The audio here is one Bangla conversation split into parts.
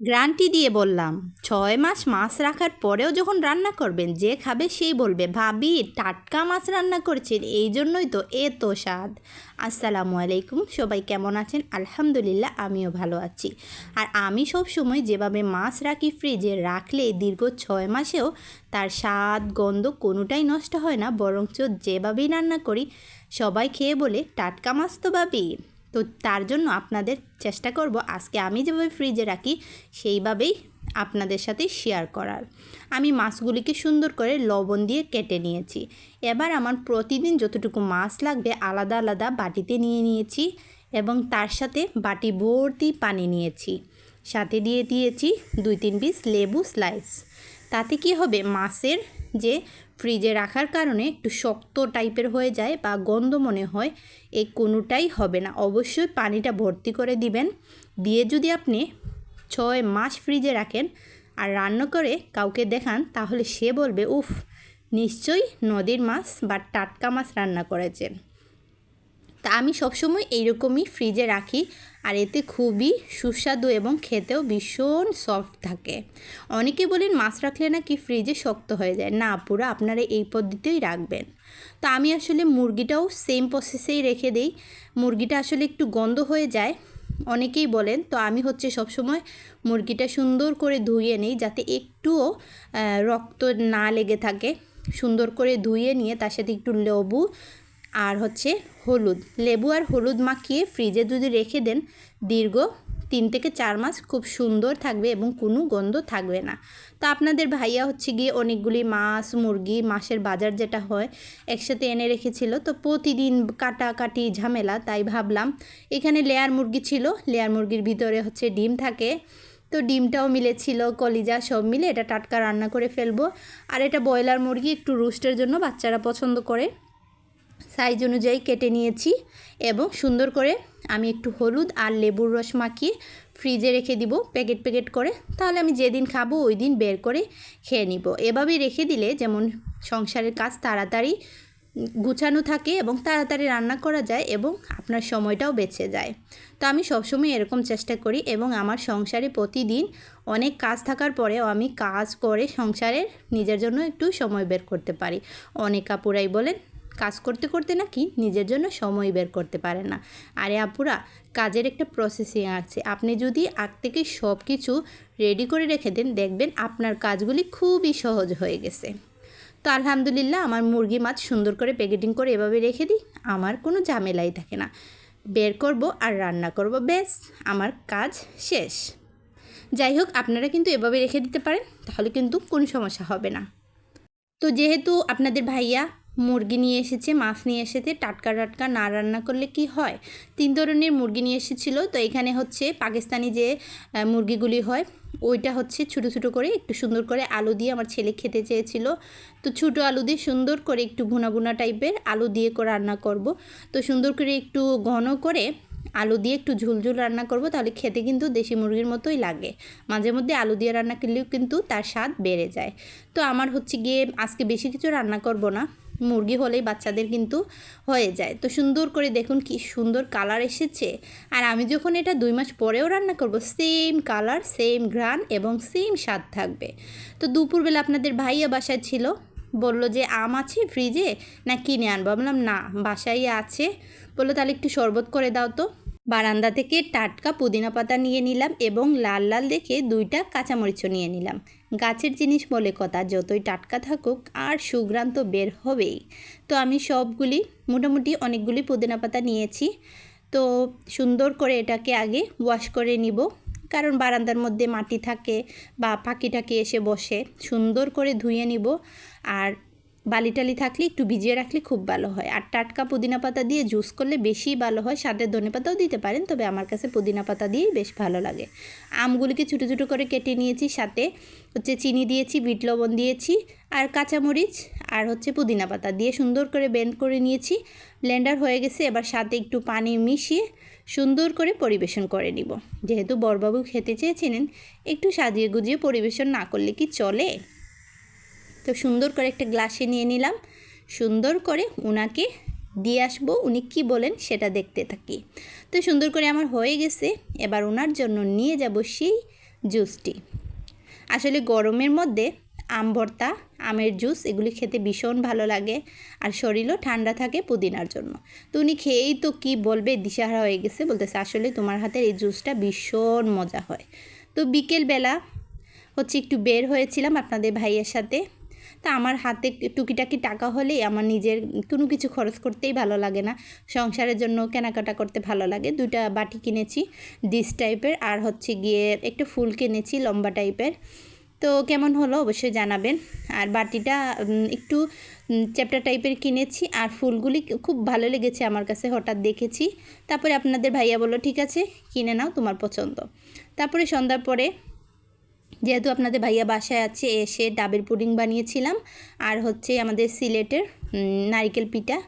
গ্রান্টি দিয়ে বললাম, ছয় মাস মাছ রাখার পরেও যখন রান্না করবেন, যে খাবে সেই বলবে, ভাবি, টাটকা মাছ রান্না করেছেন, এই জন্যই তো এত স্বাদ। আসসালামু আলাইকুম, সবাই কেমন আছেন আলহামদুলিল্লাহ, আমিও ভালো আছি। আর আমি সব সময় যেভাবে মাছ রাখি ফ্রিজে রাখলে দীর্ঘ ছয় মাসেও তার স্বাদ, গন্ধ কোনোটাই নষ্ট হয় না, বরঞ্চ যেভাবেই রান্না করি, সবাই খেয়ে বলে, টাটকা মাছ তো ভাবি। তো তার জন্য আপনাদের চেষ্টা করব আজকে আমি যেভাবে ফ্রিজে রাখি, সেইভাবেই আপনাদের সাথে শেয়ার করার। আমি মাছগুলিকে সুন্দর করে লবণ দিয়ে কেটে নিয়েছি। এবার আমার প্রতিদিন যতটুকু মাছ লাগবে আলাদা আলাদা বাটিতে নিয়ে নিয়েছি এবং তার সাথে বাটি ভর্তি পানি নিয়েছি। সাথে দিয়ে দিয়েছি দুই তিন পিস লেবু স্লাইস তাতে কি হবে? মাছের যে ফ্রিজে রাখার কারণে একটু শক্ত টাইপের হয়ে যায় বা গন্ধ মনে হয় এই কোনোটাই হবে না। অবশ্যই পানিটা ভর্তি করে দিবেন। দিয়ে যদি আপনি ছয় মাস ফ্রিজে রাখেন আর রান্না করে কাউকে দেখান, তাহলে সে বলবে, উফ, নিশ্চয়ই নদীর মাছ বা টাটকা মাছ রান্না করেছেন। তা আমি সবসময় এইরকমই ফ্রিজে রাখি। আর এতে খুবই সুস্বাদু এবং খেতেও ভীষণ সফট থাকে। অনেকে বলেন, মাছ রাখলে নাকি ফ্রিজে শক্ত হয়ে যায়? না পুরো আপনারা এই পদ্ধতিতেই রাখবেন। তো আমি আসলে মুরগিটাও সেম প্রসেসেই রেখে দিই। মুরগিটা আসলে একটু গন্ধ হয়ে যায়, অনেকেই বলেন। তো আমি হচ্ছে সবসময় মুরগিটা সুন্দর করে ধুয়ে নিই যাতে একটুও রক্ত না লেগে থাকে। সুন্দর করে ধুয়ে নিয়ে তার সাথে একটু লেবু আর হচ্ছে হলুদ। লেবু আর হলুদ মাখিয়ে ফ্রিজে যদি রেখে দেন, দীর্ঘ তিন থেকে চার মাস খুব সুন্দর থাকবে এবং কোনো গন্ধ থাকবে না। তো আপনাদের ভাইয়া হচ্ছে গিয়ে অনেকগুলি মাছ, মুরগি, মাছের বাজার যেটা হয়, একসাথে এনে রেখেছিল। তো প্রতিদিন কাটাকাটি ঝামেলা, তাই ভাবলাম এখানে লেয়ার মুরগি ছিল, লেয়ার মুরগির ভিতরে হচ্ছে ডিম থাকে। তো ডিমটাও মিলেছিল, কলিজা সব মিলে এটা টাটকা রান্না করে ফেলব। আর এটা ব্রয়লার মুরগি, একটু রুস্টের জন্য বাচ্চারা পছন্দ করে। সাইজ অনুযায়ী কেটে নিয়েছি এবং সুন্দর করে আমি একটু হলুদ আর লেবুর রস মাখিয়ে ফ্রিজে রেখে দিব প্যাকেট প্যাকেট করে। তাহলে আমি যেদিন খাব ওই দিন বের করে খেয়ে নিব। এভাবে রেখে দিলে যেমন সংসারের কাজ তাড়াতাড়ি গুছানো থাকে এবং তাড়াতাড়ি রান্না করা যায় এবং আপনার সময়টাও বেঁচে যায়। তো আমি সবসময় এরকম চেষ্টা করি এবং আমার সংসারে প্রতিদিন অনেক কাজ থাকার পরেও আমি কাজ করে সংসারের নিজের জন্য একটু সময় বের করতে পারি। অনেক কাপুরাই বলেন কাজ করতে করতে নাকি নিজের জন্য সময় বের করতে পারে না। আরে আপুরা, কাজের একটা প্রসেসিং আছে। আপনি যদি আগ থেকে সব কিছু রেডি করে রেখে দেন, দেখবেন আপনার কাজগুলি খুবই সহজ হয়ে গেছে। তো আলহামদুলিল্লাহ, আমার মুরগি মাছ সুন্দর করে প্যাকেটিং করে এভাবে রেখে দিই, আমার কোনো ঝামেলাই থাকে না। বের করব আর রান্না করব বেশ আমার কাজ শেষ। যাই হোক, আপনারা কিন্তু এভাবে রেখে দিতে পারেন, তাহলে কিন্তু কোনো সমস্যা হবে না। তো যেহেতু আপনাদের ভাইয়া মুরগি নিয়ে এসেছে, মাছ নিয়ে এসেছে, টাটকা টাটকা না রান্না করলে কি হয়? তিন ধরনের মুরগি নিয়ে এসেছিল। তো এখানে হচ্ছে পাকিস্তানি যে মুরগিগুলি হয়, ওইটা হচ্ছে ছোটো ছোটো করে একটু সুন্দর করে আলু দিয়ে আমার ছেলে খেতে চেয়েছিল। তো ছোটো আলু দিয়ে সুন্দর করে একটু ভুনা ভুনা টাইপের আলু দিয়ে করে রান্না করব। তো সুন্দর করে একটু ঘন করে আলু দিয়ে একটু ঝুলঝুল রান্না করব, তাহলে খেতে কিন্তু দেশি মুরগির মতোই লাগে। মাঝে মধ্যে আলু দিয়ে রান্না করলেও কিন্তু তার স্বাদ বেড়ে যায়। তো আমার হচ্ছে গিয়ে আজকে বেশি কিছু রান্না করব না। মুরগি হলেই বাচ্চাদের কিন্তু হয়ে যায়। তো সুন্দর করে দেখুন কি সুন্দর কালার এসেছে। আর আমি যখন এটা দুই মাস পরেও রান্না করব সেম কালার সেম ঘ্রাণ এবং সেম স্বাদ থাকবে। তো দুপুরবেলা আপনাদের ভাইয়া বাসায় ছিল, বলল যে, আম আছে ফ্রিজে না কিনে আনব? বললাম, না, বাসায় আছে। বলল, তাহলে একটু শরবত করে দাও তো। বারান্দা থেকে টাটকা পুদিনা পাতা নিয়ে নিলাম এবং লাল লাল দেখে দুইটা কাঁচামরিচও নিয়ে নিলাম। গাছের জিনিস বলে কথা, যতই টাটকা থাকুক আর সুগ্রান্ত বের হবেই। তো আমি সবগুলি, মোটামুটি অনেকগুলি পুদিনা পাতা নিয়েছি। তো সুন্দর করে এটাকে আগে ওয়াশ করে নিব। কারণ বারান্দার মধ্যে মাটি থাকে বা পাখি টাকি এসে বসে, সুন্দর করে ধুয়ে নিব। আর বালি টালি থাকলে, একটু ভিজিয়ে রাখলে খুব ভালো হয়। আর টাটকা পুদিনা পাতা দিয়ে জুস করলে বেশি ভালো হয়। সাথে ধনে পাতাও দিতে পারেন, তবে আমার কাছে পুদিনা পাতা দিয়েই বেশ ভালো লাগে। আমগুলিকে ছোটো ছোটো করে কেটে নিয়েছি সাথে হচ্ছে চিনি দিয়েছি, বিট লবণ দিয়েছি, আর কাঁচামরিচ, আর হচ্ছে পুদিনা পাতা দিয়ে সুন্দর করে বেন্ড করে নিয়েছি। ব্লেন্ডার হয়ে গেছে, এবার সাথে একটু পানি মিশিয়ে সুন্দর করে পরিবেশন করে নিব। যেহেতু বরবাবু খেতে চেয়েছিলেন, একটু সাজিয়ে গুজিয়ে পরিবেশন না করলে কি চলে? তো সুন্দর করে একটা গ্লাসে নিয়ে নিলাম। সুন্দর করে ওনাকে দিয়ে আসব, উনি কি বলেন সেটা দেখতে থাকি। তো সুন্দর করে আমার হয়ে গেছে, এবার ওনার জন্য নিয়ে যাব সেই জুসটি। আসলে গরমের মধ্যে আম ভর্তা, আমের জুস এগুলি খেতে ভীষণ ভালো লাগে আর শরীরও ঠান্ডা থাকে পুদিনার জন্য। তো উনি খেয়েই তো কি বলবে, দিশাহারা হয়ে গেছে বলতেছে, আসলে তোমার হাতের এই জুসটা ভীষণ মজা হয়। তো বিকেলবেলা হচ্ছে একটু বের হয়েছিলাম আপনাদের ভাইয়ের সাথে। তা আমার হাতে টুকিটাকি টাকা হলেই আমার নিজের কোনো কিছু খরচ করতেই ভালো লাগে না। সংসারের জন্য কেনাকাটা করতে ভালো লাগে। দুইটা বাটি কিনেছি ডিস টাইপের, আর হচ্ছে গিয়ে একটা ফুল কিনেছি, লম্বা টাইপের। তো কেমন হলো অবশ্যই জানাবেন। আর বাটিটা একটু চ্যাপ্টা টাইপের কিনেছি, আর ফুলগুলি খুব ভালো লেগেছে আমার কাছে, হঠাৎ দেখেছি। তারপরে আপনাদের ভাইয়া বলল, ঠিক আছে, কিনে নাও তোমার পছন্দ। তারপরে সন্ধ্যার পরে যেহেতু আপনাদের ভাইয়া বাসায় আছে, এসে ডাবের পুডিং বানিয়েছিলাম আর হচ্ছে আমাদের সিলেটের নারিকেল পিঠা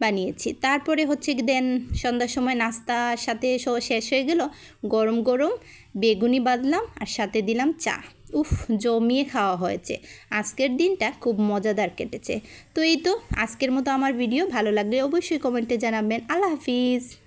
বানিয়েছি। তারপরে হচ্ছে দেন সন্ধ্যার সময় নাস্তার সাথে সব শেষ হয়ে গেল, গরম গরম বেগুনি বাঁধলাম আর সাথে দিলাম চা। উফ, জমিয়ে খাওয়া হয়েছে। আজকের দিনটা খুব মজাদার কেটেছে। তো এই তো, আজকের মতো আমার ভিডিও। ভালো লাগলে অবশ্যই কমেন্টে জানাবেন। আল্লাহ হাফিজ।